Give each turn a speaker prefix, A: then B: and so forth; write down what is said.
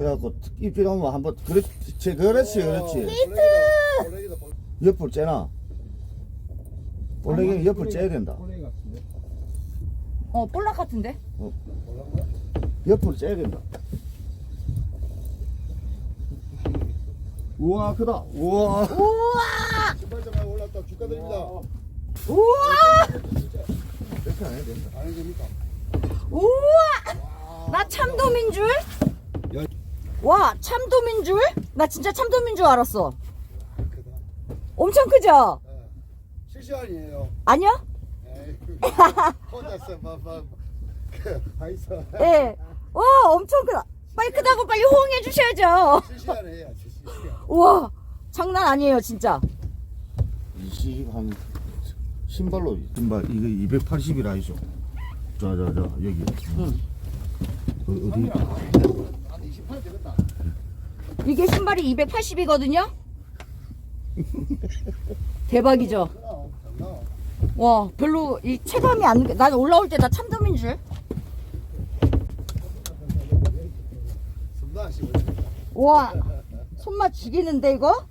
A: 그래갖고 이 필요하면 한번 그렇지 그렇지 그렇지.
B: 볼래기다
A: 옆을 째나 볼래기는 옆을 째야 된다.
C: 어 볼락 같은데?
B: 볼락가
A: 옆을 째야 된다. 우와 크다. 우와.
C: 우와!
B: 신발장에 올랐다. 축하드립니다.
C: 우와!
A: 이렇게 안 해야 된다.
B: 안 해줍니까?
C: 우와! 나 참돔인 줄?
B: 야.
C: 와 참돔인 줄? 나 진짜 참돔인 줄 알았어
B: 크다
C: 엄청 크죠?
B: 예. 실시간이에요
C: 아니야?
B: 에이 하이서
C: 예. 와 엄청 크다 빨리 크다고 빨리 호응해 주셔야죠
B: 실시간에 해야 실시간
C: 우와 장난 아니에요 진짜
A: 이한 신발로 신발 이거 280이라 이죠 자자자 여기
C: 응.
A: 어, 어디
B: 한28 되겠다
C: 이게 신발이 280이거든요? 대박이죠? 와 별로 이 체감이 안 돼. 난 올라올 때나 참돔인 줄. 와 손맛 죽이는데 이거